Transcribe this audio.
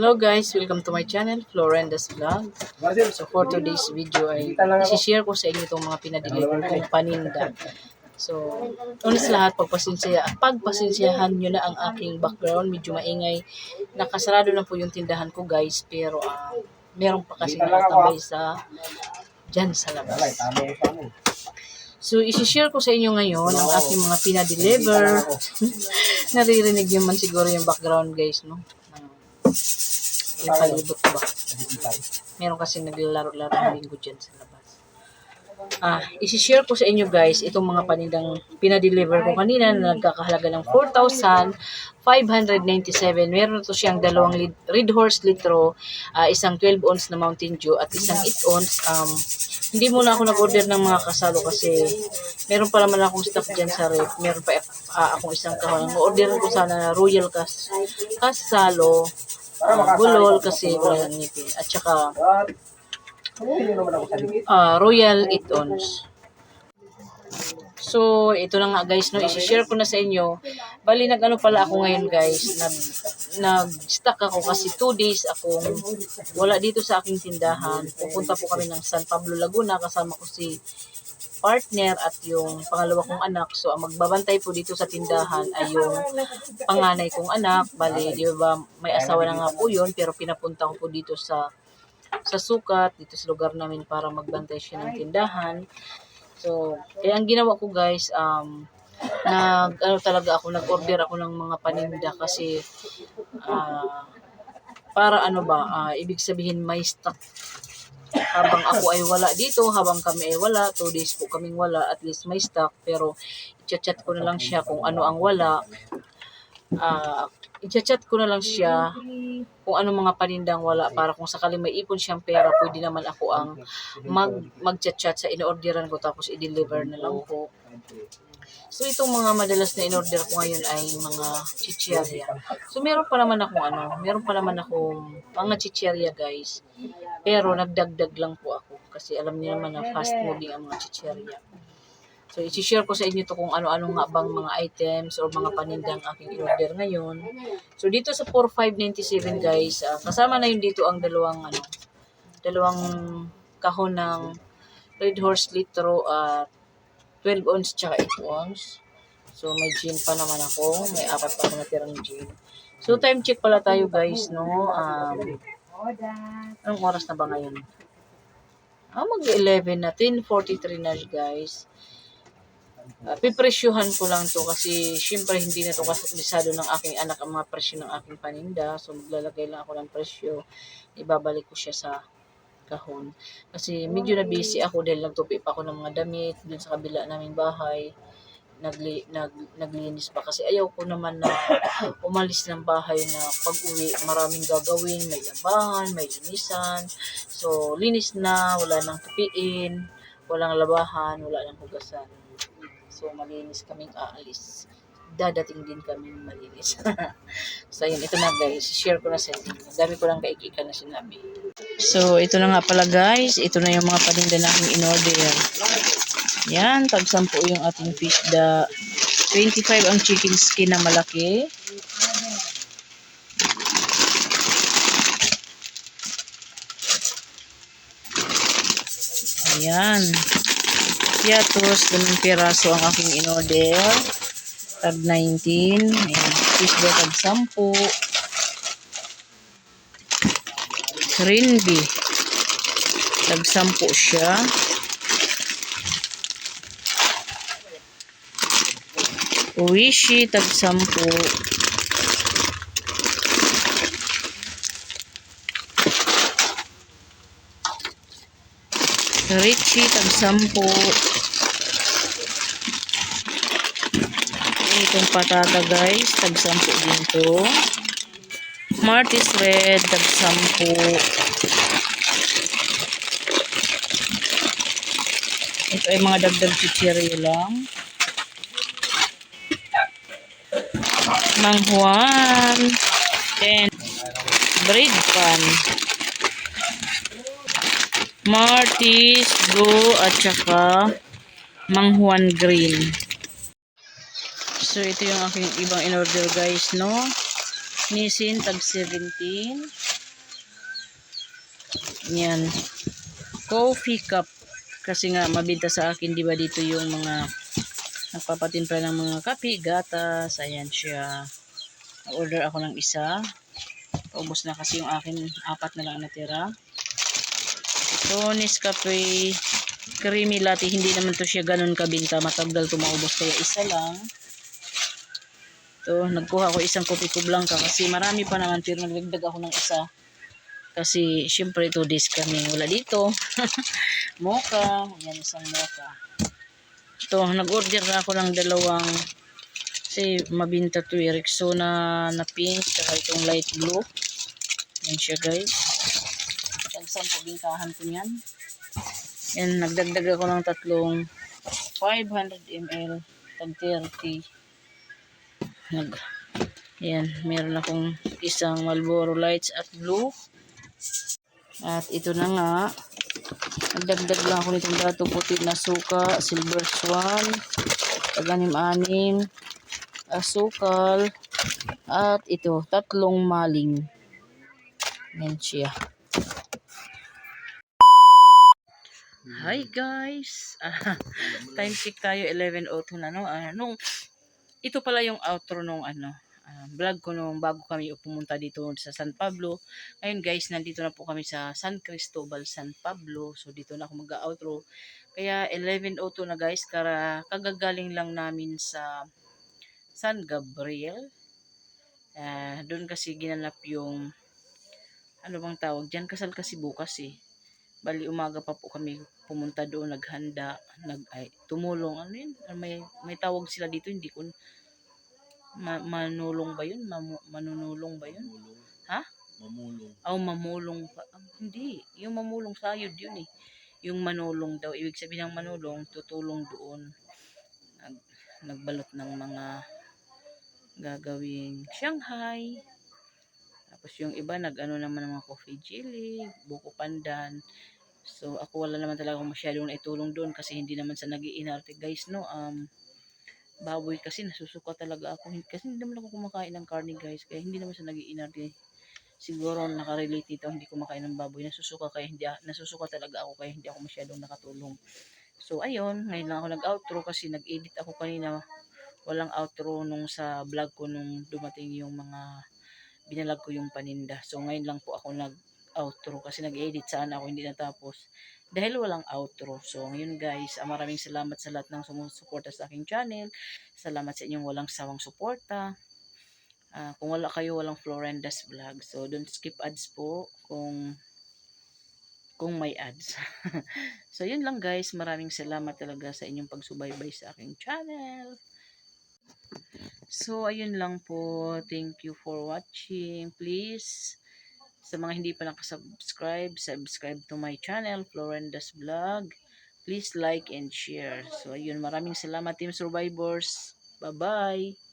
Hello guys, welcome to my channel, Florenda's Vlog. So for today's video ay isi-share ko sa inyo itong mga pinadeliver kong paninda. So, una sa lahat, pagpasensya, pagpasensyahan nyo na ang aking background. Medyo maingay. Nakasarado na po yung tindahan ko guys, pero ah, meron pa kasi nakatambay sa dyan sa labas. So, isi-share ko sa inyo ngayon ang aking mga pinadeliver. Naririnig nyo man siguro yung background guys, no? Ng- Yung palibot ba? Meron kasi naglalaro-laro ng linggo dyan sa labas. Ah, isi-share ko sa inyo guys itong mga panindang pinadeliver ko kanina na nagkakahalaga ng 4,597. Meron to siyang dalawang lit- Red Horse litro, ah, isang 12 ounce na Mountain Dew at isang 8 ounce. Um, hindi muna ako nag-order ng mga kasalo kasi meron pa naman akong stock dyan sa ref. Meron pa ah, akong isang kahon. Order ko sana na Royal Kas Kasalo, Bulol kasi wala ng ngipin. At saka ah, Royal 8 ounce. So, ito na nga guys, no, isi-share ko na sa inyo. Bali, nag-ano pala ako ngayon guys, nag, nag-stuck ako kasi 2 days akong wala dito sa aking tindahan. Pupunta po kami ng San Pablo, Laguna, kasama ko si partner at yung pangalawa kong anak. So, ang magbabantay po dito sa tindahan ay yung panganay kong anak. Bali, di ba, may asawa na nga po yun, pero pinapunta ko po dito sa sa sukat, dito sa lugar namin para magbantay siya ng tindahan. So, kaya ang ginawa ko guys, um, nag, ano talaga ako, nag-order ako ng mga paninda kasi, ah, para ano ba, ah, ibig sabihin may stock. Habang ako ay wala dito, habang kami ay wala, two days po kaming wala, at least may stock, pero i-chat ko na lang siya kung ano ang wala. Ah, i-chat ko na lang siya kung ano mga panindang wala para kung sakaling may ipon siyang pera, pwede naman ako ang mag mag-chat-chat sa in-orderan ko tapos i-deliver na lang po. So itong mga madalas na in-order ko ngayon ay mga chichirya. So meron pa naman akong ano, meron pa naman akong mga chichirya guys. Pero nagdagdag lang po ako kasi alam niyo naman na fast moving ang mga chichirya. So, i-share ko sa inyo to kung ano-ano nga bang mga items or mga panindang aking in-order ngayon. So, dito sa 4597 guys, ah, kasama na yun dito ang dalawang, ano, dalawang kahon ng Red Horse Litro at 12 ounce tsaka 8 ounce. So, may gin pa naman ako. May apat pa ako natirang gin. So, time check pala tayo guys, no? Um, anong oras na ba ngayon? Ah, mag-11 na. 10.43 na guys. Uh, pipresyuhan ko lang to kasi syempre hindi na to kasado ng aking anak ang mga presyo ng aking paninda. So maglalagay lang ako ng presyo. Ibabalik ko siya sa kahon. Kasi medyo na busy ako dahil nagtupi pa ako ng mga damit dun sa kabila naming bahay. Nagli, nag, naglinis pa kasi ayaw ko naman na umalis ng bahay na pag uwi maraming gagawin, may labahan, may linisan. So linis na, wala nang tupiin, walang labahan, wala nang hugasan. So, malinis kaming aalis. Dadating din kami malinis. so, ayun. Ito na guys. Share ko na sa inyo. Dami ko lang kaikika na sinabi. So, ito na nga pala guys. Ito na yung mga paninda na aking in-order. Yan. Tag 10 yung ating fish da. 25 ang chicken skin na malaki. Ayan. Piatos, ganun piraso ang aking in-order. Tag 19. Ayan. Fish ba tag 10. Rinbi. Tag 10 siya. Uwishi, tag 10. Richie, tag Itong patata guys, tag 10 din to. Martis Red, tag 10. Ito ay mga dagdag chichiryo lang. Mang Juan. Then, bread pan. Martis, Go, at saka Mang Juan Green. So, ito yung aking ibang in-order guys, no? Nisin, tag 17. Yan. Coffee cup. Kasi nga, mabinta sa akin, di ba dito yung mga nagpapatimpla ng mga kape, gatas. Ayan siya. Order ako ng isa. Ubus na kasi yung akin, apat na lang natira. So, Nescafe creamy latte, hindi naman to siya ganun kabinta. Matagal to maubos, kaya isa lang. To, nagkuha ako isang kopi ko blanca kasi marami pa naman pero nagdagdag ako ng isa. Kasi syempre two days kami wala dito. mocha, yan isang mocha. To, nag-order na ako ng dalawang kasi mabinta to eh. Rexona na pink saka itong light blue. Yan siya guys. Tagsan po bintahan ko yan. Yan, nagdagdag ako ng tatlong 500 ml tag 30. Nag, yan, meron akong isang Marlboro Lights at Blue. At ito na nga, nagdagdag lang ako nitong dato puti na suka, silver swan, taganim-anim, asukal, at ito, tatlong maling. Yan siya. Hi guys! Ah, time check tayo 11.02 na no. Ah, nung ito pala yung outro nung ano, ah, vlog ko nung bago kami pumunta dito sa San Pablo. Ngayon guys, nandito na po kami sa San Cristobal, San Pablo. So dito na ako mag-outro. Kaya 11.02 na guys, kara kagagaling lang namin sa San Gabriel. Ah, doon kasi ginanap yung ano bang tawag diyan kasal kasi bukas eh. Bali umaga pa po kami pumunta doon, naghanda, nag ay, tumulong ano yun? May may tawag sila dito, hindi ko ma, manulong ba yun? Mamu, manunulong ba yun? Mamulong. Ha? Mamulong. Oh, mamulong pa. ah, hindi, yung mamulong sayod yun eh. Yung manulong daw, ibig sabihin ng manulong, tutulong doon. Nag, nagbalot ng mga gagawing Shanghai. Tapos yung iba nag-ano naman ng mga coffee jelly, buko pandan. So ako wala naman talaga akong masyadong naitulong doon kasi hindi naman sa nagiinarte guys no. Um, baboy kasi nasusuka talaga ako. Kasi hindi naman ako kumakain ng karne guys. Kaya hindi naman sa nagiinarte. Siguro nakarelate ito hindi kumakain ng baboy. Nasusuka kaya hindi nasusuka talaga ako kaya hindi ako masyadong nakatulong. So ayun, ngayon lang ako nag-outro kasi nag-edit ako kanina. Walang outro nung sa vlog ko nung dumating yung mga binalag ko yung paninda. So ngayon lang po ako nag-outro kasi nag-edit sana ako hindi natapos dahil walang outro. So ngayon guys, ah, maraming salamat sa lahat ng sumusuporta sa aking channel. Salamat sa inyong walang sawang suporta. Ah, kung wala kayo, walang Florenda's vlog. So don't skip ads po kung kung may ads. so yun lang guys, maraming salamat talaga sa inyong pagsubaybay sa aking channel. So, ayun lang po. Thank you for watching. Please, sa mga hindi pa nakasubscribe, subscribe to my channel, Florenda's Vlog. Please like and share. So, ayun. Maraming salamat, Team Survivors. Bye-bye.